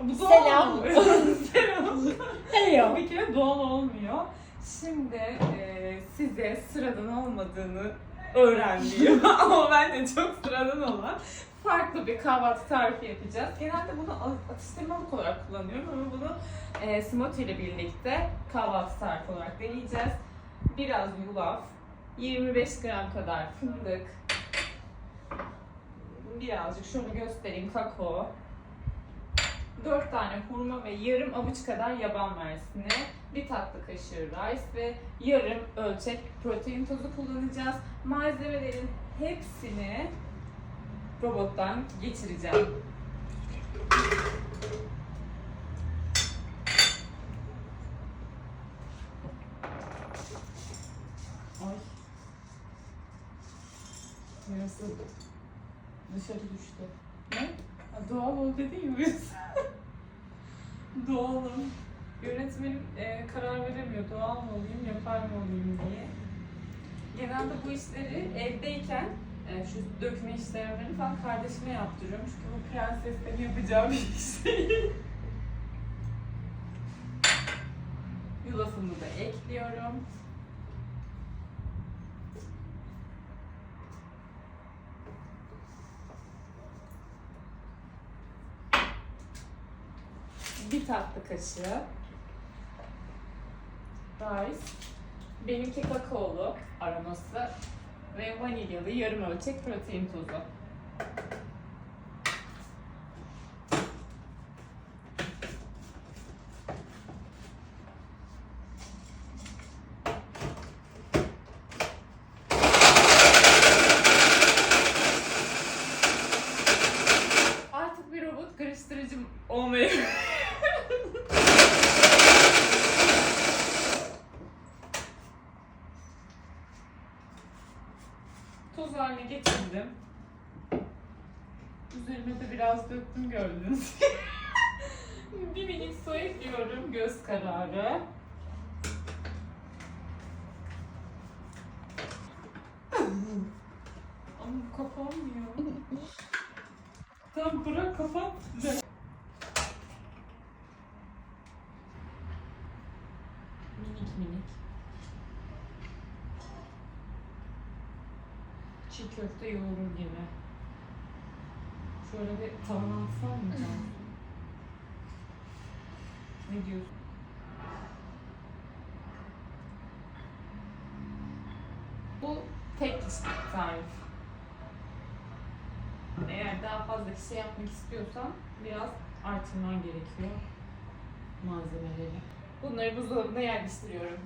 Bu doğal Selam. olmuyor. Selam. Hello. Bir kere doğal olmuyor. Şimdi e, size sıradan olmadığını öğrendiğim ama ben de çok sıradan olan farklı bir kahvaltı tarifi yapacağız. Genelde bunu atıştırmalık olarak kullanıyorum ama bunu e, smoothie ile birlikte kahvaltı tarifi olarak deneyeceğiz. Biraz yulaf, 25 gram kadar fındık, birazcık şöyle göstereyim kakao, 4 tane hurma ve yarım avuç kadar yaban mersini, bir tatlı kaşığı rice ve yarım ölçek protein tozu kullanacağız. Malzemelerin hepsini robottan geçireceğim. Ay. Yarısı dışarı düştü. Ne? Doğal ol dedin ya. Doğalım. Yönetmenim e, karar veremiyor. Doğal mı olayım, yapay mı olayım diye. Genelde bu işleri evdeyken e, şu dökme işlemlerini falan kardeşime yaptırıyorum. Çünkü bu prenseslerin yapacağı bir iş değil. Yulafımı da ekliyorum. Bir tatlı kaşığı. Rice, benimki kakaolu aroması ve vanilyalı yarım ölçek protein tozu. Artık bir robot karıştırıcım olmayı toz haline getirdim. Üzerine de biraz döktüm gördünüz. bir minik su ekliyorum göz kararı. Ama kapanmıyor. tamam bırak kapat. Minik minik. Çiğ köfte yoğurur gibi. Şöyle bir tavan atsam mı? Ne diyorsun? Bu tek kişilik tarif. Eğer daha fazla kişi yapmak istiyorsan biraz artırman gerekiyor malzemeleri. Bunları buzdolabına yerleştiriyorum.